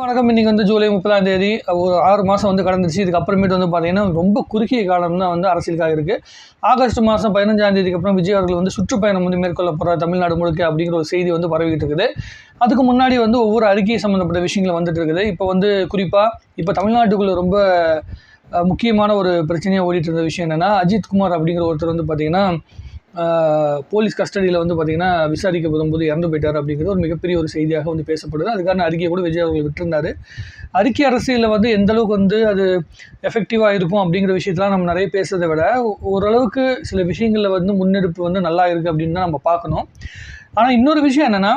வணக்கம். இன்றைக்கி வந்து ஜூலை முப்பதாம் தேதி ஒரு ஆறு மாதம் வந்து கடந்துச்சு இதுக்கப்புறமேட்டு வந்து பார்த்தீங்கன்னா ரொம்ப குறுகிய காலம் தான் வந்து அரசியலுக்காக இருக்குது ஆகஸ்ட் மாதம் பதினஞ்சாம் தேதிக்கு அப்புறம் விஜய் அவர்கள் வந்து சுற்றுப்பயணம் வந்து மேற்கொள்ள போகிற தமிழ்நாடு முழுக்க அப்படிங்கிற ஒரு செய்தி வந்து பரவிக்கிட்டு இருக்குது. அதுக்கு முன்னாடி வந்து ஒவ்வொரு அறிக்கை சம்மந்தப்பட்ட விஷயங்கள் வந்துட்டு இருக்குது. இப்போ வந்து குறிப்பாக இப்போ தமிழ்நாட்டுக்குள்ளே ரொம்ப முக்கியமான ஒரு பிரச்சனையாக ஓடிட்டு இருந்த விஷயம் என்னென்னா அஜித் குமார் அப்படிங்கிற ஒருத்தர் வந்து பார்த்திங்கன்னா போலீஸ் கஸ்டடியில் வந்து பார்த்திங்கன்னா விசாரிக்கப்படும் போது இறந்து போயிட்டார் அப்படிங்கிறது ஒரு மிகப்பெரிய ஒரு செய்தியாக வந்து பேசப்படுது. அதுக்கான அறிக்கையை கூட விஜய் அவர்கள் விட்டுருந்தார். அறிக்கை அரசியலில் வந்து எந்த அளவுக்கு வந்து அது எஃபெக்டிவாக இருக்கும் அப்படிங்கிற விஷயத்தெலாம் நம்ம நிறைய பேசுறதை விட ஓரளவுக்கு சில விஷயங்களில் வந்து முன்னெடுப்பு வந்து நல்லா இருக்குது அப்படின்னு தான் நம்ம பார்க்கணும். ஆனால் இன்னொரு விஷயம் என்னென்னா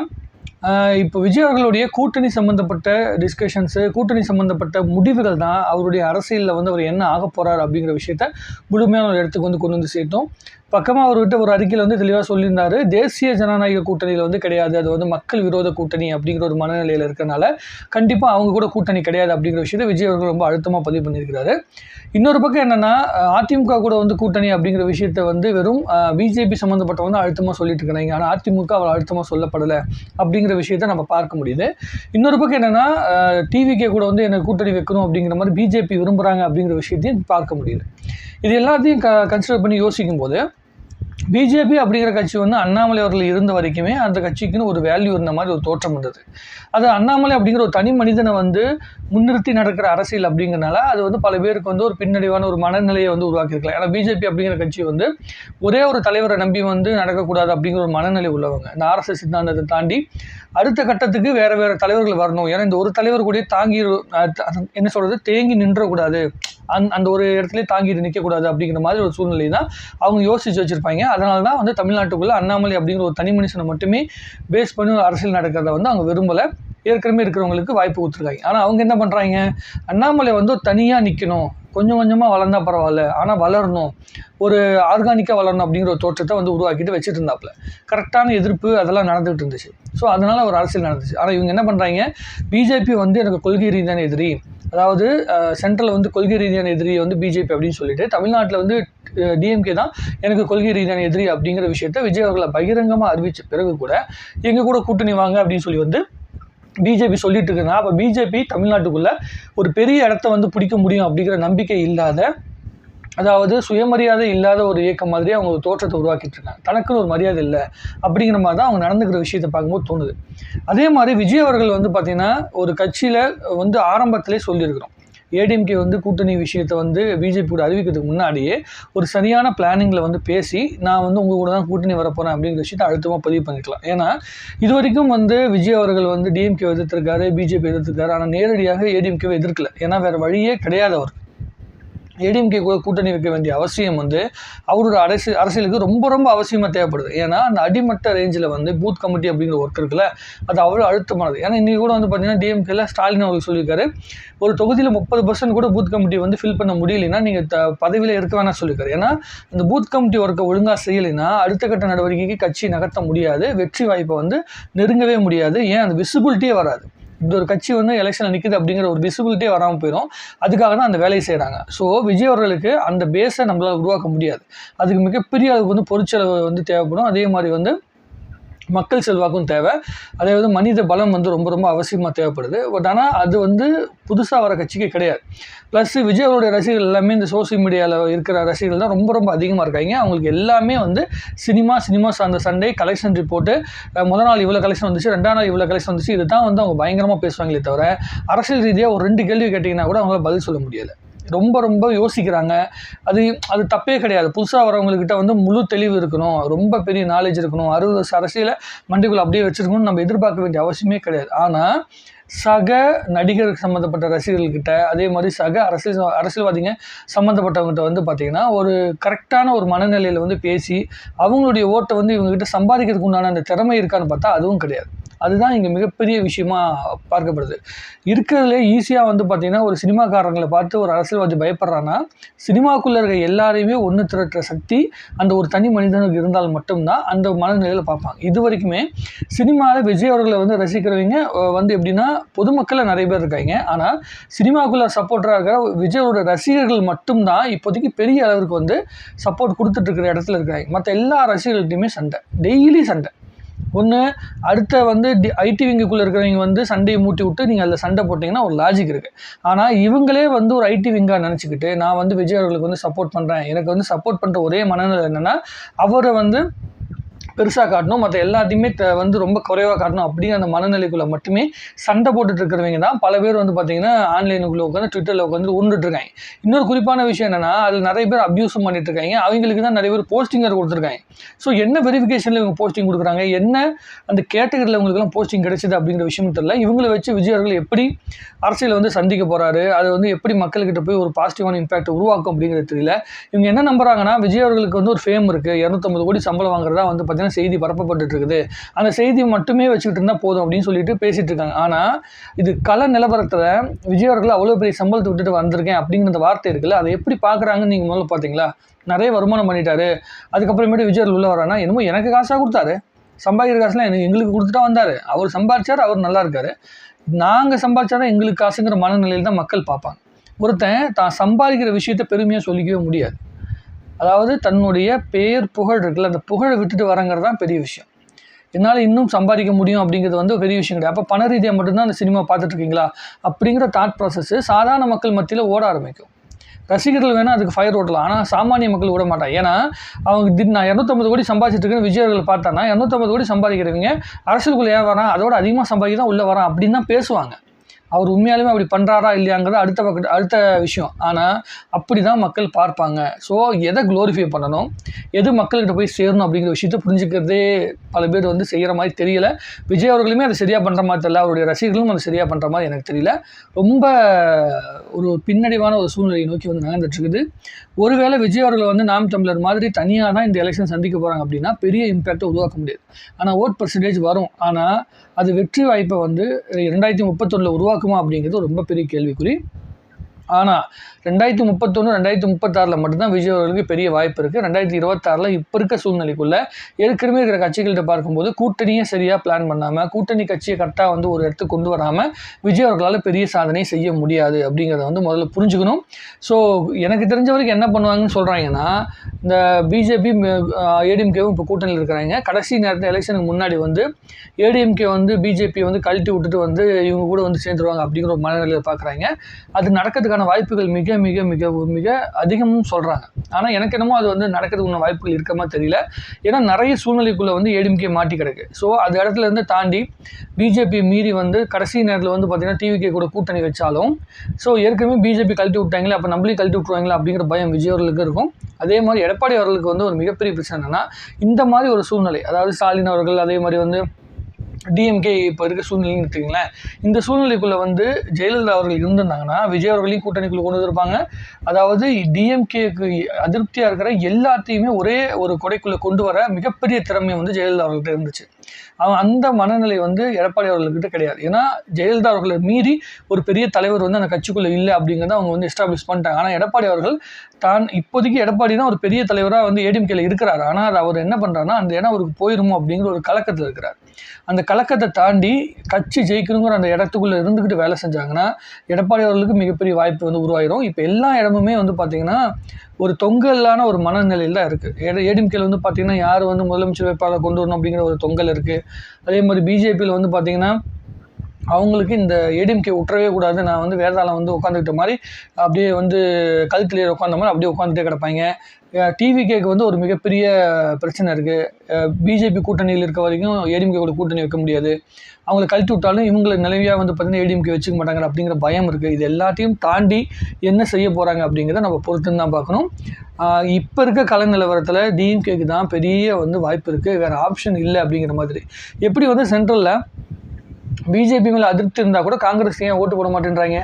இப்போ விஜய் அவர்களுடைய கூட்டணி சம்மந்தப்பட்ட டிஸ்கஷன்ஸு கூட்டணி சம்மந்தப்பட்ட முடிவுகள் தான் அவருடைய அரசியலில் வந்து அவர் என்ன ஆக போகிறார் அப்படிங்கிற விஷயத்த முழுமையான ஒரு இடத்துக்கு வந்து கொண்டு வந்து சேர்த்தோம். பக்கமாக அவர் விட்டு ஒரு அறிக்கையில் வந்து தெளிவாக சொல்லியிருந்தாரு. தேசிய ஜனநாயக கூட்டணியில் வந்து கிடையாது. அது வந்து மக்கள் விரோத கூட்டணி அப்படிங்கிற ஒரு மனநிலையில் இருக்கிறனால கண்டிப்பாக அவங்க கூட கூட்டணி கிடையாது அப்படிங்கிற விஷயத்தை விஜய் அவர்கள் ரொம்ப அழுத்தமாக பதிவு பண்ணியிருக்கிறாரு. இன்னொரு பக்கம் என்னென்னா அதிமுக கூட வந்து கூட்டணி அப்படிங்கிற விஷயத்த வந்து வெறும் பிஜேபி சம்மந்தப்பட்ட வந்து அழுத்தமாக சொல்லிட்டு இருக்கிறாங்க. ஆனால் அதிமுக அவர் அழுத்தமாக சொல்லப்படலை அப்படிங்கிற விஷயத்த நம்ம பார்க்க முடியுது. இன்னொரு பக்கம் என்னென்னா டிவிக்கே கூட வந்து எனக்கு கூட்டணி வைக்கணும் அப்படிங்கிற மாதிரி பிஜேபி விரும்புகிறாங்க அப்படிங்கிற விஷயத்தையும் பார்க்க முடியுது. இது எல்லாத்தையும் க கன்சிடர் பண்ணி யோசிக்கும் போது பிஜேபி அப்படிங்கிற கட்சி வந்து அண்ணாமலை அவர்கள் இருந்த வரைக்குமே அந்த கட்சிக்குன்னு ஒரு வேல்யூ இருந்த மாதிரி ஒரு தோற்றம் இருந்தது. அது அண்ணாமலை அப்படிங்கிற ஒரு தனி மனிதனை வந்து முன்னிறுத்தி நடக்கிற அரசியல் அப்படிங்கிறனால அது வந்து பல பேருக்கு வந்து ஒரு பின்னடைவான ஒரு மனநிலையை வந்து உருவாக்கியிருக்கலாம். ஏன்னா பிஜேபி அப்படிங்கிற கட்சி வந்து ஒரே ஒரு தலைவரை நம்பி வந்து நடக்கக்கூடாது அப்படிங்கிற ஒரு மனநிலை உள்ளவங்க. இந்த ஆர்எஸ்எஸ் சித்தாந்தத்தை தாண்டி அடுத்த கட்டத்துக்கு வேறு வேறு தலைவர்கள் வரணும். ஏன்னா இந்த ஒரு தலைவர் கூட தாங்கி என்ன சொல்கிறது தேங்கி நின்றக்கூடாது. அந் அந்த ஒரு இடத்துல தாங்கிட்டு நிற்கக்கூடாது அப்படிங்கிற மாதிரி ஒரு சூழ்நிலை தான் அவங்க யோசிச்சு வச்சுருப்பாங்க. அதனால தான் வந்து தமிழ்நாட்டுக்குள்ளே அண்ணாமலை அப்படிங்கிற ஒரு தனி மனுஷனை மட்டுமே பேஸ் பண்ணி ஒரு அரசியல் நடக்கிறத வந்து அவங்க விரும்பலை. ஏற்கனவே இருக்கிறவங்களுக்கு வாய்ப்பு கொடுத்துருக்காங்க. ஆனால் அவங்க என்ன பண்ணுறாங்க அண்ணாமலை வந்து தனியாக நிற்கணும் கொஞ்சம் கொஞ்சமாக வளர்ந்தால் பரவாயில்ல. ஆனால் வளரணும். ஒரு ஆர்கானிக்காக வளரணும் அப்படிங்கிற ஒரு தோற்றத்தை வந்து உருவாக்கிட்டு வச்சுட்டு இருந்தாப்புல. கரெக்டான எதிர்ப்பு அதெல்லாம் நடந்துகிட்டு இருந்துச்சு. ஸோ அதனால் ஒரு அரசியல் நடந்துச்சு. ஆனால் இவங்க என்ன பண்ணுறாங்க பிஜேபி வந்து எனக்கு கொள்கை ரீதியான எதிரி. அதாவது சென்ட்ரல் வந்து கொள்கை ரீதியான எதிரி வந்து பிஜேபி அப்படின்னு சொல்லிட்டு தமிழ்நாட்டில் வந்து டிஎம்கே தான் எனக்கு கொள்கை ரீதியான எதிரி அப்படிங்கிற விஷயத்த விஜய் அவர்களை பகிரங்கமாக அறிவித்த பிறகு கூட எங்கள் கூட கூட்டணி வாங்க அப்படின்னு சொல்லி வந்து பிஜேபி சொல்லிட்டு இருக்குன்னா அப்போ பிஜேபி தமிழ்நாட்டுக்குள்ளே ஒரு பெரிய இடத்த வந்து பிடிக்க முடியும் அப்படிங்கிற நம்பிக்கை இல்லாத அதாவது சுயமரியாதை இல்லாத ஒரு இயக்கம் மாதிரி அவங்க ஒரு தோற்றத்தை உருவாக்கிட்டு இருக்காங்க. தனக்குன்னு ஒரு மரியாதை இல்லை அப்படிங்கிற மாதிரி தான் அவங்க நடந்துக்கிற விஷயத்தை பார்க்கும்போது தோணுது. அதே மாதிரி விஜய் அவர்கள் வந்து பார்த்திங்கன்னா ஒரு கட்சியில் வந்து ஆரம்பத்திலே சொல்லியிருக்கிறோம். ஏடிஎம்கே வந்து கூட்டணி விஷயத்தை வந்து பிஜேபி கூட அறிவிக்கிறதுக்கு முன்னாடியே ஒரு சரியான பிளானிங்கில் வந்து பேசி நான் வந்து உங்கள் கூட தான் கூட்டணி வரப்போகிறேன் அப்படிங்கிற விஷயத்தை அழுத்தமாக பதிவு பண்ணிக்கலாம். ஏன்னா இது வரைக்கும் வந்து விஜய் அவர்கள் வந்து டிஎம்கே எதிர்த்திருக்காரு பிஜேபி எதிர்த்திருக்காரு. ஆனால் நேரடியாக ஏடிஎம்கேவை எதிர்க்கல. ஏன்னா வேறு வழியே கிடையாது அவர். ஏடிஎம்கே கூட கூட்டணி வைக்க வேண்டிய அவசியம் வந்து அவரோட அரசியல் அரசியலுக்கு ரொம்ப ரொம்ப அவசியமாக தேவைப்படுது. ஏன்னா அந்த அடிமட்ட ரேஞ்சில் வந்து பூத் கமிட்டி அப்படிங்கிற ஒர்க் இருக்குல்ல அது அவ்வளோ அழுத்தமானது. ஏன்னா இன்றைக்கி கூட வந்து பார்த்தீங்கன்னா டிஎம்கேல ஸ்டாலின் அவர்கள் சொல்லியிருக்காரு ஒரு தொகுதியில் முப்பது பர்சன்ட் கூட பூத் கமிட்டி வந்து ஃபில் பண்ண முடியலைன்னா நீங்கள் த பதவியில் இருக்க வேணாம் சொல்லியிருக்காரு. ஏன்னா இந்த பூத் கமிட்டி ஒர்க்கை ஒழுங்காக செய்யலைன்னா அடுத்த கட்ட நடவடிக்கைக்கு கட்சி நகர்த்த முடியாது வெற்றி வாய்ப்பை வந்து நெருங்கவே முடியாது. ஏன்? அந்த விசிபிலிட்டியே வராது. இப்படி ஒரு கட்சி வந்து எலெக்ஷனில் நிற்குது அப்படிங்கிற ஒரு விசிபிலிட்டியே வராமல் போயிடும் அதுக்காக தான் அந்த வேலையை செய்கிறாங்க ஸோ விஜய் அவர்களுக்கு அந்த பேஸை நம்மளால் உருவாக்க முடியாது. அதுக்கு மிகப்பெரிய அளவுக்கு வந்து பொருட்செலவு வந்து தேவைப்படும். அதே மாதிரி வந்து மக்கள் செல்வாக்கும் தேவை. அதே வந்து மனித பலம் வந்து ரொம்ப ரொம்ப அவசியமாக தேவைப்படுது. பட் ஆனால் அது வந்து புதுசாக வர கட்சிக்கு கிடையாது. ப்ளஸ் விஜய் அவருடைய ரசிகர்கள் எல்லாமே இந்த சோஷியல் மீடியாவில் இருக்கிற ரசிகர்கள் தான் ரொம்ப ரொம்ப அதிகமாக இருக்காங்க. அவங்களுக்கு எல்லாமே வந்து சினிமா சினிமா சார்ந்த சண்டே கலெக்ஷன் ரிப்போர்ட்டு முதல் நாள் இவ்வளோ கலெக்ஷன் வந்துச்சு ரெண்டாம் நாள் இவ்வளோ கலெக்ஷன் வந்துச்சு இது தான் வந்து அவங்க பயங்கரமாக பேசுவாங்களே தவிர அரசியல் ரீதியாக ஒரு ரெண்டு கேள்வி கேட்டிங்கன்னா கூட அவங்களால பதில் சொல்ல முடியலை. ரொம்ப ரொம்ப யோசிக்கிறாங்க. அது அது தப்பே கிடையாது. புதுசாக வரவங்கக்கிட்ட வந்து முழு தெளிவு இருக்கணும். ரொம்ப பெரிய நாலேஜ் இருக்கணும். அறுபது வருஷம் அரசியலை மண்டிக்குள்ளே அப்படியே வச்சுருக்கணும்னு நம்ம எதிர்பார்க்க வேண்டிய அவசியமே கிடையாது. ஆனால் சக நடிகர் சம்மந்தப்பட்ட ரசிகர்கள்கிட்ட அதே மாதிரி சக அரசியல் அரசியல்வாதிங்க சம்மந்தப்பட்டவங்ககிட்ட வந்து பார்த்திங்கன்னா ஒரு கரெக்டான ஒரு மனநிலையில் வந்து பேசி அவங்களுடைய ஓட்டை வந்து இவங்ககிட்ட சம்பாதிக்கிறதுக்கு உண்டான அந்த திறமை இருக்கான்னு பார்த்தா அதுவும் கிடையாது. அதுதான் இங்கே மிகப்பெரிய விஷயமா பார்க்கப்படுது. இருக்கிறதுலே ஈஸியாக வந்து பார்த்திங்கன்னா ஒரு சினிமாக்காரங்களை பார்த்து ஒரு அரசியல்வாதி பயப்படுறான்னா சினிமாக்குள்ளே இருக்க எல்லாரையுமே ஒன்று திரட்டுற சக்தி அந்த ஒரு தனி மனிதனுக்கு இருந்தால் மட்டும்தான் அந்த மனநிலையில் பார்ப்பாங்க. இது வரைக்குமே சினிமாவில் விஜய் அவர்களை வந்து ரசிக்கிறவங்க வந்து எப்படின்னா பொதுமக்களில் நிறைய பேர் இருக்காங்க. ஆனால் சினிமாக்குள்ளே சப்போர்ட்டராக இருக்கிற விஜயோட ரசிகர்கள் மட்டும்தான் இப்போதைக்கு பெரிய அளவுக்கு வந்து சப்போர்ட் கொடுத்துட்ருக்கிற இடத்துல இருக்காங்க. மற்ற எல்லா ரசிகர்கள்ட்டையுமே சண்டை. டெய்லி சண்டை. ஒன்று அடுத்த வந்து டி ஐடி விங்குக்குள்ளே இருக்கிறவங்க வந்து சண்டையை மூட்டி விட்டு நீங்கள் அதில் சண்டை போட்டிங்கன்னா ஒரு லாஜிக் இருக்குது ஆனால் இவங்களே வந்து ஒரு ஐடி விங்காக நினச்சிக்கிட்டு நான் வந்து விஜய் அவர்களுக்கு வந்து சப்போர்ட் பண்ணுறேன் எனக்கு வந்து சப்போர்ட் பண்ணுற ஒரே மனநிலை என்னென்னா அவரை வந்து பெருசாக காட்டணும். மற்ற எல்லாத்தையுமே த- வந்து ரொம்ப குறைவாக காட்டணும். அப்படிங்கிற அந்த மனநிலைக்குள்ளே மட்டுமே சண்டை போட்டுட்டு இருக்கிறவங்க தான் பல பேர் வந்து பார்த்தீங்கன்னா ஆன்லைனுக்குள்ளே உட்காந்து ட்விட்டரில் உட்காந்து உருண்டுட்டு இருக்காங்க இன்னொரு குறிப்பான விஷயம் என்னென்னா அதில் நிறைய பேர் அப்யூஸும் பண்ணிட்டு இருக்காங்க அவங்களுக்கு தான் நிறைய பேர் போஸ்டிங்கர் கொடுத்துருக்காங்க. ஸோ என்ன வெரிஃபிகேஷனில் இவங்க போஸ்டிங் கொடுக்குறாங்க? என்ன அந்த கேட்டகரியில் இவங்களுக்குலாம் போஸ்டிங் கிடைச்சிது அப்படிங்கிற விஷயம் தெரியல. இவங்களை வச்சு விஜய் அவர்கள் எப்படி அரசியலை வந்து சந்திக்க போகிறாரு அது வந்து எப்படி மக்கள்கிட்ட போய் ஒரு பாசிட்டிவான இம்பாக்ட் உருவாக்கும் அப்படிங்கிறது தெரியல. இவங்க என்ன நம்புறாங்கன்னா விஜய் அவர்களுக்கு வந்து ஒரு ஃபேம் இருக்குது இரநூத்தம்பது கோடி சம்பளம் வாங்குறதா வந்து பார்த்தீங்கன்னா செய்தி பரப்பப்பட்டு இருக்குது அந்த செய்தி மட்டுமே வச்சுக்கிட்டு இருந்தால் போதும் அப்படின்னு சொல்லிட்டு பேசிட்டு இருக்காங்க ஆனால் இது கள நிலவரத்தில் விஜய் அவர்கள் அவ்வளோ பெரிய சம்பளத்தை விட்டுட்டு வந்திருக்கேன் அப்படிங்கிற வார்த்தை இருக்குல்ல அதை எப்படி பார்க்குறாங்கன்னு நீங்கள் முதல்ல பார்த்தீங்களா நிறைய வருமானம் பண்ணிட்டாரு. அதுக்கப்புறமேட்டு விஜய் உள்ள வரானா என்னமோ எனக்கு காசாக கொடுத்தாரு. சம்பாதிக்கிற காசுலாம் எனக்கு எங்களுக்கு கொடுத்துட்டா வந்தார். அவர் சம்பாதிச்சார் அவர் நல்லா இருக்கார். நாங்கள் சம்பாதிச்சாதான் எங்களுக்கு காசுங்கிற மனநிலையில் தான் மக்கள் பார்ப்பாங்க. ஒருத்தன் தான் சம்பாதிக்கிற விஷயத்த பெருமையாக சொல்லிக்கவே முடியாது. அதாவது தன்னுடைய பேர் புகழ் இருக்குல்ல அந்த புகழை விட்டுட்டு வரங்கிறது தான் பெரிய விஷயம். என்னால் இன்னும் சம்பாதிக்க முடியும் அப்படிங்கிறது வந்து பெரிய விஷயம் கிடையாது. அப்போ பண ரீதியாக மட்டும்தான் அந்த சினிமா பார்த்துட்ருக்கீங்களா? அப்படிங்கிற தாட் ப்ராசஸ்ஸு சாதாரண மக்கள் மத்தியில் ஓட ஆரம்பிக்கும். ரசிகர்கள் வேணால் அதுக்கு ஃபயர் ஓட்டலாம். ஆனால் சாமானிய மக்கள் விட மாட்டான் ஏன்னா அவங்க திடீர் நான் இரநூத்தம்பது கோடி சம்பாதிச்சிட்ருக்கேன்னு விஜயர்கள் விஜய் அவர்கள் பார்த்தானா இரநூத்தம்பது கோடி சம்பாதிக்கிறவங்க அரசுக்குள்ளே ஏன் வரான்? அதோட அதிகமாக சம்பாதிக்க தான் உள்ளே வரான் அப்படின்னு தான் பேசுவாங்க. அவர் உண்மையாலுமே அப்படி பண்ணுறாரா இல்லையாங்கிறது அடுத்த பக்க அடுத்த விஷயம். ஆனால் அப்படி தான் மக்கள் பார்ப்பாங்க. ஸோ எதை க்ளோரிஃபை பண்ணணும்? எது மக்கள்கிட்ட போய் சேரணும் அப்படிங்கிற விஷயத்த புரிஞ்சுக்கிறதே பல பேர் வந்து செய்கிற மாதிரி தெரியல. விஜய் அவர்களுமே அதை சரியாக பண்ணுற மாதிரி தெரியல. அவருடைய ரசிகர்களும் அதை சரியாக பண்ணுற மாதிரி எனக்கு தெரியல. ரொம்ப ஒரு பின்னடைவான ஒரு சூழ்நிலையை நோக்கி வந்து நகர்ந்துட்டு இருக்குது ஒருவேளை விஜய் அவர்கள் வந்து நாம் தமிழர் மாதிரி தனியாக தான் இந்த எலெக்ஷன் சந்திக்க போகிறாங்க அப்படின்னா பெரிய இம்பேக்டை உருவாக்க முடியாது. ஆனால் ஓட் பர்சன்டேஜ் வரும். ஆனால் அது வெற்றி வாய்ப்பை வந்து ரெண்டாயிரத்தி முப்பத்தொன்னில் உருவாக்குமா அப்படிங்கிறது ரொம்ப பெரிய கேள்விக்குறி. ஆனால் ரெண்டாயிரத்தி முப்பத்தொன்று ரெண்டாயிரத்தி முப்பத்தாறில் மட்டும்தான் விஜய் அவர்களுக்கு பெரிய வாய்ப்பு இருக்குது ரெண்டாயிரத்தி இருபத்தாறில் இப்போ இருக்க சூழ்நிலைக்குள்ளே ஏற்கனவே இருக்கிற கட்சிகள்கிட்ட பார்க்கும்போது கூட்டணியே சரியாக பிளான் பண்ணாமல் கூட்டணி கட்சியை கரெக்டாக வந்து ஒரு இடத்துக்கு கொண்டு வராமல் விஜய் அவர்களால் பெரிய சாதனை செய்ய முடியாது அப்படிங்கிறத வந்து முதல்ல புரிஞ்சுக்கணும். ஸோ எனக்கு தெரிஞ்ச வரைக்கும் என்ன பண்ணுவாங்கன்னு சொல்கிறாங்கன்னா இந்த பிஜேபி ஏடிஎம்கேவும் இப்போ கூட்டணியில் இருக்கிறாங்க. கடைசி நேரத்தில் எலெக்ஷனுக்கு முன்னாடி வந்து ஏடிஎம்கே வந்து பிஜேபி வந்து கழட்டி விட்டுட்டு வந்து இவங்க கூட வந்து சேர்ந்துருவாங்க அப்படிங்கிற ஒரு மனநிலையில் பார்க்குறாங்க அது நடக்கிறதுக்கான வாய்ப்புகள் மிக மிக மிக மிக அதிகமும் சொல்கிறாங்க ஆனால் எனக்கு என்னமோ அது வந்து நடக்கிறதுக்கான வாய்ப்புகள் இருக்கமா தெரியல. ஏன்னா நிறைய சூழ்நிலைக்குள்ளே வந்து ஏடிஎம்கே மாட்டி கிடக்கு. ஸோ அந்த இடத்துல இருந்து தாண்டி பிஜேபி மீறி வந்து கடைசி நேரத்தில் வந்து பார்த்திங்கன்னா டிவிகே கூட கூட்டணி வச்சாலும் ஸோ ஏற்கனவே பிஜேபி கழட்டி விட்டாங்களே அப்போ நம்மளையும் கழட்டி விட்டுருவாங்களா அப்படிங்கிற பயம் விஜய் அவர்களுக்கு இருக்கும். அதே மாதிரி எடப்பாடி அவர்களுக்கு வந்து ஒரு மிகப்பெரிய பிரச்சனை என்னென்னா இந்த மாதிரி ஒரு சூழ்நிலை அதாவது ஸ்டாலின் அவர்கள் அதே மாதிரி வந்து டிஎம்கே இப்போ இருக்க சூழ்நிலைன்னு எடுத்துக்கிங்களேன். இந்த சூழ்நிலைக்குள்ளே வந்து ஜெயலலிதா அவர்கள் இருந்திருந்தாங்கன்னா விஜய் அவர்களையும் கூட்டணிக்குள்ளே கொண்டு வந்திருப்பாங்க. அதாவது டிஎம்கேக்கு அதிருப்தியாக இருக்கிற எல்லாத்தையுமே ஒரே ஒரு கொடைக்குள்ளே கொண்டு வர மிகப்பெரிய திறமை வந்து ஜெயலலிதா அவர்கள்ட்ட இருந்துச்சு. அவன் அந்த மனநிலை வந்து எடப்பாடி அவர்கள்கிட்ட கிடையாது. ஏன்னா ஜெயலலிதா அவர்களை மீறி ஒரு பெரிய தலைவர் வந்து அந்த கட்சிக்குள்ளே இல்லை அப்படிங்கிறத அவங்க வந்து எஸ்டாப்ளிஷ் பண்ணிட்டாங்க. ஆனால் எடப்பாடி அவர்கள் தான் இப்போதைக்கு எடப்பாடி தான் ஒரு பெரிய தலைவராக வந்து ஏடிஎம்கேல இருக்கிறார். ஆனால் அது அவர் என்ன பண்ணுறாருன்னா அந்த இடம் அவருக்கு போயிருமோ அப்படிங்கிற ஒரு கலக்கத்தில் இருக்கிறார். அந்த கலக்கத்தை தாண்டி கட்சி ஜெயிக்கணுங்கிற அந்த இடத்துக்குள்ளே இருந்துக்கிட்டு வேலை செஞ்சாங்கன்னா எடப்பாடி அவர்களுக்கு மிகப்பெரிய வாய்ப்பு வந்து உருவாயிரும். இப்போ எல்லா இடமுமே வந்து பார்த்திங்கன்னா ஒரு தொங்கலான ஒரு மனநிலையில் தான் இருக்குது ஏடிஎம்கேல வந்து பார்த்திங்கன்னா யார் வந்து முதலமைச்சர் வேட்பாளர் கொண்டு வரணும் அப்படிங்கிற ஒரு தொங்கல் இருக்குது அதே மாதிரி பிஜேபியில் வந்து பார்த்திங்கன்னா அவங்களுக்கு இந்த ஏடிஎம்கே விட்டுறவே கூடாது நான் வந்து வேதாளம் வந்து உட்காந்துக்கிட்ட மாதிரி அப்படியே வந்து கழுத்துலேயே உட்காந்த மாதிரி அப்படியே உட்காந்துட்டே கிடப்பாங்க. டிவிகேக்கு வந்து ஒரு மிகப்பெரிய பிரச்சனை இருக்குது பிஜேபி கூட்டணியில் இருக்க வரைக்கும் ஏடிஎம்கே கூட கூட்டணி வைக்க முடியாது. அவங்கள கழட்டி விட்டாலும் இவங்களை நிலவியாக வந்து பார்த்திங்கன்னா ஏடிஎம்கே வச்சுக்க மாட்டாங்க அப்படிங்கிற பயம் இருக்குது இது எல்லாத்தையும் தாண்டி என்ன செய்ய போகிறாங்க அப்படிங்கிறத நம்ம பொறுத்துன்னு தான் பார்க்கணும். இப்போ இருக்க கல நிலவரத்தில் டிஎம்கேக்கு தான் பெரிய வந்து வாய்ப்பு இருக்குது வேறு ஆப்ஷன் இல்லை அப்படிங்கிற மாதிரி. எப்படி வந்து சென்ட்ரலில் பிஜேபி மேலே அதிருப்தி இருந்தால் கூட காங்கிரஸ் ஏன் ஓட்டு போட மாட்டேன்றாங்க?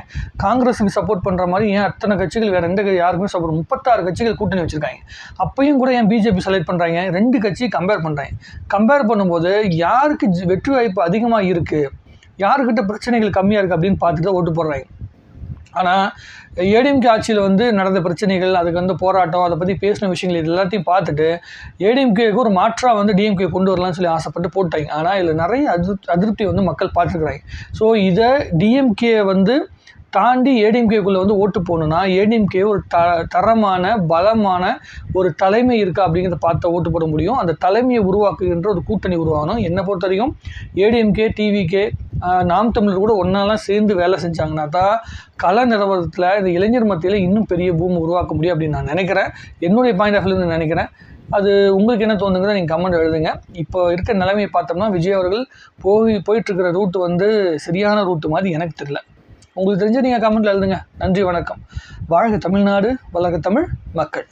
காங்கிரஸுக்கு சப்போர்ட் பண்ணுற மாதிரி ஏன் அத்தனை கட்சிகள் வேறு எந்த யாருக்குமே சப்போர்ட் முப்பத்தாறு கட்சிகள் கூட்டணி வச்சுருக்காங்க. அப்பயும் கூட ஏன் பிஜேபி செலக்ட் பண்ணுறாங்க ரெண்டு கட்சியும் கம்பேர் பண்ணுறாங்க கம்பேர் பண்ணும்போது யாருக்கு வெற்றி வாய்ப்பு அதிகமாக இருக்குது யாருக்கிட்ட பிரச்சனைகள் கம்மியாக இருக்குது அப்படின்னு பார்த்துட்டு ஓட்டு போடுறாங்க. ஆனால் ஏடிஎம்கே ஆட்சியில் வந்து நடந்த பிரச்சனைகள் அதுக்கு வந்து போராட்டம் அதை பற்றி பேசின விஷயங்கள் இது எல்லாத்தையும் பார்த்துட்டு ஏடிஎம்கேக்கு ஒரு மாற்றாக வந்து டிஎம்கே கொண்டு வரலாம்னு சொல்லி ஆசைப்பட்டு போட்டாங்க. ஆனால் இதில் நிறைய அதிருப்தி வந்து மக்கள் பார்த்துருக்குறாங்க. ஸோ இதை டிஎம்கே வந்து தாண்டி ஏடிஎம்கேக்குள்ளே வந்து ஓட்டு போகணுன்னா ஏடிஎம்கே ஒரு த தரமான பலமான ஒரு தலைமை இருக்கா அப்படிங்கிறத பார்த்து ஓட்டு போட முடியும். அந்த தலைமையை உருவாக்குகின்ற ஒரு கூட்டணி உருவாகணும். என்னை பொறுத்த வரைக்கும் ஏடிஎம்கே டிவிகே நாம் தமிழர் கூட ஒன்றாலாம் சேர்ந்து வேலை செஞ்சாங்கன்னா தான் கல நிலவரத்தில் இந்த இளைஞர் மத்தியில் இன்னும் பெரிய பூமி உருவாக்க முடியும் அப்படின்னு நான் நினைக்கிறேன். என்னுடைய பாயிண்ட் ஆஃப் வியூலேருந்து நினைக்கிறேன். அது உங்களுக்கு என்ன தோணுங்கிறத நீங்கள் கமெண்ட் எழுதுங்க. இப்போ இருக்க நிலைமையை பார்த்தோம்னா விஜய் அவர்கள் போய் போயிட்டுருக்கிற ரூட்டு வந்து சரியான ரூட்டு மாதிரி எனக்கு தெரியல. உங்களுக்கு தெரிஞ்ச நீங்கள் கமெண்ட்டில் எழுதுங்க. நன்றி வணக்கம். வாழ்க தமிழ்நாடு வளர்க தமிழ் மக்கள்.